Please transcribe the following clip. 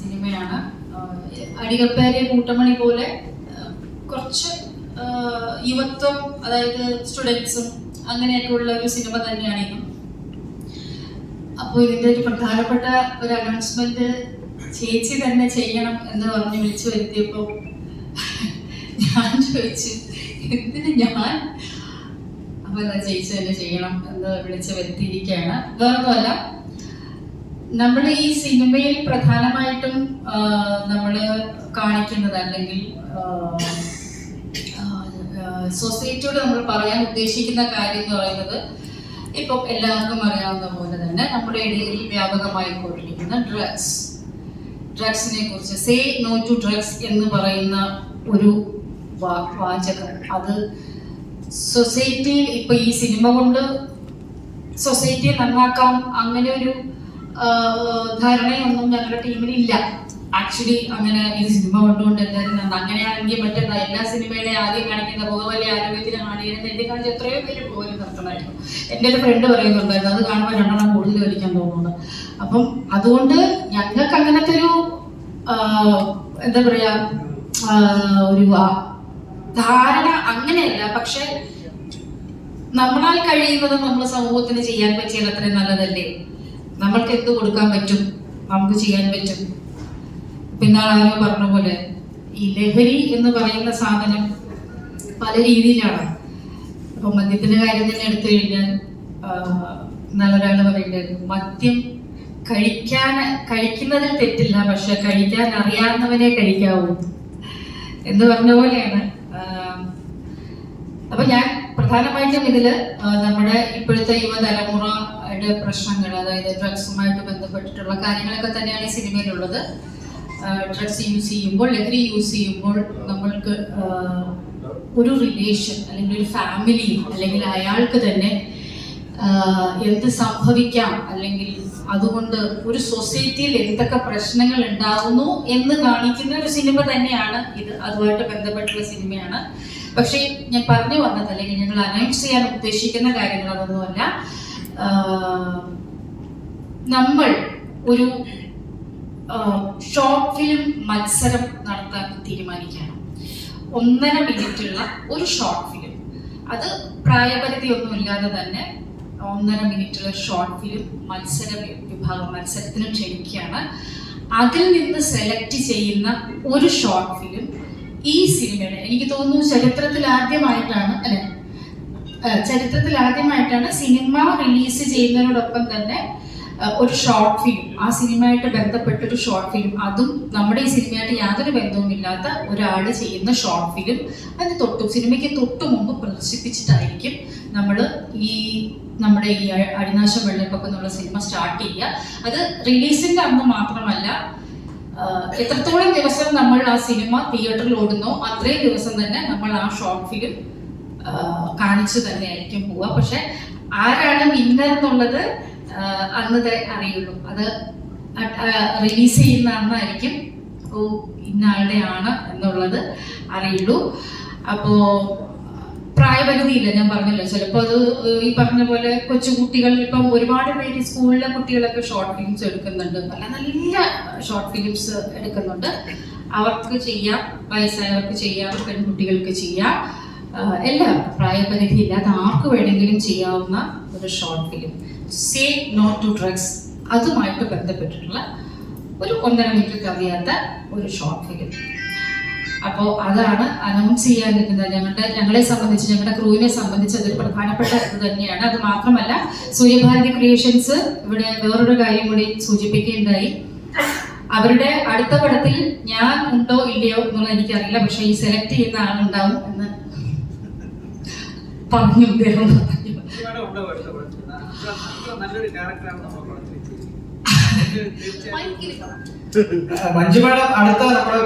സിനിമയാണ്. അടികപ്പേരെ കൂട്ടമണി പോലെ കുറച്ച് യുവത്വം അതായത് സ്റ്റുഡൻസും അങ്ങനെയൊക്കെ ഉള്ള ഒരു സിനിമ തന്നെയാണ് ഇതും. അപ്പോൾ ഇതിന്റെ ഒരു പ്രധാനപ്പെട്ട ഒരു അനൗൺസ്മെന്റ് ചേച്ചി തന്നെ ചെയ്യണം എന്ന് പറഞ്ഞ് വിളിച്ചു വരുത്തിയപ്പോൾ ഞാൻ ചോദിച്ചു എന്തിന് ഞാൻ? അപ്പൊ ചേച്ചി തന്നെ ചെയ്യണം എന്ന് വിളിച്ചു വരുത്തിയിരിക്കുകയാണ്. വേറൊന്നുമല്ല നമ്മൾ ഈ സിനിമയിൽ പ്രധാനമായിട്ടും നമ്മൾ കാണിക്കുന്നത് അല്ലെങ്കിൽ സൊസൈറ്റിയോട് നമ്മൾ പറയാൻ ഉദ്ദേശിക്കുന്ന കാര്യം എന്ന് പറയുന്നത് ഇപ്പം എല്ലാവർക്കും അറിയാവുന്ന പോലെ തന്നെ നമ്മുടെ ഇടയിൽ വ്യാപകമായി കൊണ്ടിരിക്കുന്ന ഡ്രഗ്സ് ഡ്രഗ്സിനെ കുറിച്ച് സേ നോ ടു ഡ്രഗ്സ് എന്ന് പറയുന്ന ഒരു വാചകം. അത് സൊസൈറ്റിയിൽ ഇപ്പൊ ഈ സിനിമ കൊണ്ട് സൊസൈറ്റിയെ നന്നാക്കാം അങ്ങനെ ഒരു ധാരണയൊന്നും ഞങ്ങളുടെ ടീമിന് ഇല്ല ആക്ച്വലി അങ്ങനെ ഈ സിനിമ കൊണ്ടുകൊണ്ട് എല്ലാവരും നന്ന- അങ്ങനെയാണെങ്കിൽ മറ്റെന്താ എല്ലാ സിനിമയുടെ ആദ്യം കാണിക്കുന്ന പുകവലി ആരോഗ്യത്തിന് കാണിക്കുന്നത് എന്റെ കാണിച്ച് എത്രയോ പേര് പോലും നിർത്തണമായിരുന്നു എന്റെ ഒരു ഫ്രണ്ട് പറയുന്നുണ്ടായിരുന്നു അത് കാണുമ്പോൾ രണ്ടെണ്ണം കൂടുതൽ വലിക്കാൻ തോന്നുന്നു. അപ്പം അതുകൊണ്ട് ഞങ്ങൾക്ക് അങ്ങനത്തെ ഒരു എന്താ പറയാ ഒരു ധാരണ അങ്ങനെയല്ല. പക്ഷെ നമ്മളാൽ കഴിയുന്നത് നമ്മൾ സമൂഹത്തിന് ചെയ്യാൻ പറ്റിയാൽ അത്രയും നല്ലതല്ലേ? നമ്മൾക്ക് എന്ത് കൊടുക്കാൻ പറ്റും? നമുക്ക് ചെയ്യാൻ പറ്റും. പിന്നെ ആരോ പറഞ്ഞ പോലെ ഈ ലഹരി എന്ന് പറയുന്ന സാധനം പല രീതിയിലാണ്. ഇപ്പൊ മദ്യത്തിന്റെ കാര്യം തന്നെ എടുത്തു കഴിഞ്ഞാൽ നല്ലൊരാൾ പറയുന്നത് മദ്യം കഴിക്കാൻ കഴിക്കുന്നതിൽ തെറ്റില്ല പക്ഷെ കഴിക്കാൻ അറിയാവുന്നവനെ കഴിക്കാവൂ. എന്ന് പറഞ്ഞ പോലെയാണ്. അപ്പൊ ഞാൻ പ്രധാനമായിട്ടും ഇതിൽ നമ്മുടെ ഇപ്പോഴത്തെ യുവതലമുറയുടെ പ്രശ്നങ്ങൾ അതായത് ഡ്രഗ്സുമായിട്ട് ബന്ധപ്പെട്ടിട്ടുള്ള കാര്യങ്ങളൊക്കെ തന്നെയാണ് ഈ സിനിമയിലുള്ളത്. ഡ്രഗ്സ് യൂസ് ചെയ്യുമ്പോൾ ലഹരി യൂസ് ചെയ്യുമ്പോൾ നമ്മൾക്ക് ഒരു റിലേഷൻ അല്ലെങ്കിൽ ഒരു ഫാമിലി അല്ലെങ്കിൽ അയാൾക്ക് തന്നെ എന്ത് സംഭവിക്കാം അല്ലെങ്കിൽ അതുകൊണ്ട് ഒരു സൊസൈറ്റിയിൽ എന്തൊക്കെ പ്രശ്നങ്ങൾ ഉണ്ടാകുന്നു എന്ന് കാണിക്കുന്ന ഒരു സിനിമ തന്നെയാണ് ഇത്. അതുമായിട്ട് ബന്ധപ്പെട്ടുള്ള സിനിമയാണ്. പക്ഷേ ഞാൻ പറഞ്ഞു വന്നത് അല്ലെങ്കിൽ ഞങ്ങൾ അനൗൺസ് ചെയ്യാൻ ഉദ്ദേശിക്കുന്ന കാര്യങ്ങൾ അതൊന്നുമല്ല. നമ്മൾ ഒരു ഷോർട്ട് ഫിലിം മത്സരം നടത്താൻ തീരുമാനിക്കുകയാണ്. ഒന്നര മിനിറ്റ് ഉള്ള ഒരു ഷോർട്ട് ഫിലിം അത് പ്രായപരിധി ഒന്നും ഇല്ലാതെ തന്നെ ഒന്നര മിനിറ്റ് ഉള്ള ഷോർട്ട് ഫിലിം മത്സര വിഭാഗം മത്സരത്തിന് ക്ഷണിക്കുകയാണ്. അതിൽ നിന്ന് സെലക്ട് ചെയ്യുന്ന ഒരു ഷോർട്ട് ഫിലിം ഈ സിനിമയുടെ എനിക്ക് തോന്നുന്നു ചരിത്രത്തിൽ ആദ്യമായിട്ടാണ് അല്ലെ? ചരിത്രത്തിൽ ആദ്യമായിട്ടാണ് സിനിമ റിലീസ് ചെയ്യുന്നതിനോടൊപ്പം തന്നെ ഒരു ഷോർട്ട് ഫിലിം ആ സിനിമയായിട്ട് ബന്ധപ്പെട്ട ഒരു ഷോർട്ട് ഫിലിം അതും നമ്മുടെ ഈ സിനിമയായിട്ട് യാതൊരു ബന്ധവുമില്ലാത്ത ഒരാൾ ചെയ്യുന്ന ഷോർട്ട് ഫിലിം അതിന് തൊട്ടു സിനിമയ്ക്ക് തൊട്ടു മുമ്പ് പ്രദർശിപ്പിച്ചിട്ടായിരിക്കും നമ്മൾ ഈ നമ്മുടെ ഈ അടിനാശം വെള്ളപ്പൊക്കം എന്നുള്ള സിനിമ സ്റ്റാർട്ട് ചെയ്യുക. അത് റിലീസിന്റെ അന്ന് മാത്രമല്ല എത്രത്തോളം ദിവസം നമ്മൾ ആ സിനിമ തിയേറ്ററിൽ ഓടുന്നോ അത്രയും ദിവസം തന്നെ നമ്മൾ ആ ഷോർട്ട് ഫിലിം കാണിച്ചു തന്നെ ആയിരിക്കും പോവുക. പക്ഷെ ആരാണ് വിന്നർ എന്നുള്ളത് അന്നത്തെ അറിയുള്ളൂ. അത് റിലീസ് ചെയ്യുന്ന അന്നായിരിക്കും ഓ ഇന്ന ആളുടെ ആണ് എന്നുള്ളത് അറിയുള്ളൂ. അപ്പോ പ്രായപരിധി ഇല്ല ഞാൻ പറഞ്ഞല്ലോ. ചിലപ്പോൾ അത് ഈ പറഞ്ഞ പോലെ കൊച്ചുകുട്ടികൾ ഇപ്പം ഒരുപാട് പേര് സ്കൂളിലെ കുട്ടികളൊക്കെ ഷോർട്ട് ഫിലിംസ് എടുക്കുന്നുണ്ട്. നല്ല നല്ല ഷോർട്ട് ഫിലിംസ് എടുക്കുന്നുണ്ട്. അവർക്ക് ചെയ്യാം വയസ്സായവർക്ക് ചെയ്യാം പെൺകുട്ടികൾക്ക് ചെയ്യാം. എല്ലാ. പ്രായപരിധി ഇല്ലാതെ ആർക്ക് വേണമെങ്കിലും ചെയ്യാവുന്ന ഒരു short film say not to drugs അതുമായിട്ട് ബന്ധപ്പെട്ടിട്ടുള്ള ഒരു ഒന്നര മിനിറ്റ് കവിയാത്ത ഒരു ഷോർട്ട് ഫിലിം അപ്പോൾ അതാണ് അനൗൺസ് ചെയ്യാനിരിക്കുന്നത് ഞങ്ങളുടെ ഞങ്ങളെ സംബന്ധിച്ച് ഞങ്ങളുടെ ക്രൂവിനെ സംബന്ധിച്ച് അതൊരു പ്രധാനപ്പെട്ട ഇത് തന്നെയാണ്. അത് മാത്രമല്ല സൂര്യഭാരതി ക്രിയേഷൻസ് ഇവിടെ വേറൊരു കാര്യം കൂടി സൂചിപ്പിക്കുകയുണ്ടായി അവരുടെ അടുത്ത പടത്തിൽ ഞാൻ ഉണ്ടോ ഇല്ലയോ എന്നുള്ളത് എനിക്കറിയില്ല. പക്ഷെ ഈ സെലക്ട് ചെയ്യുന്ന ആളുണ്ടാവും എന്ന് പറഞ്ഞു മൈക്കിൽ മഞ്ജു മാഡം അടുത്ത നമ്മുടെ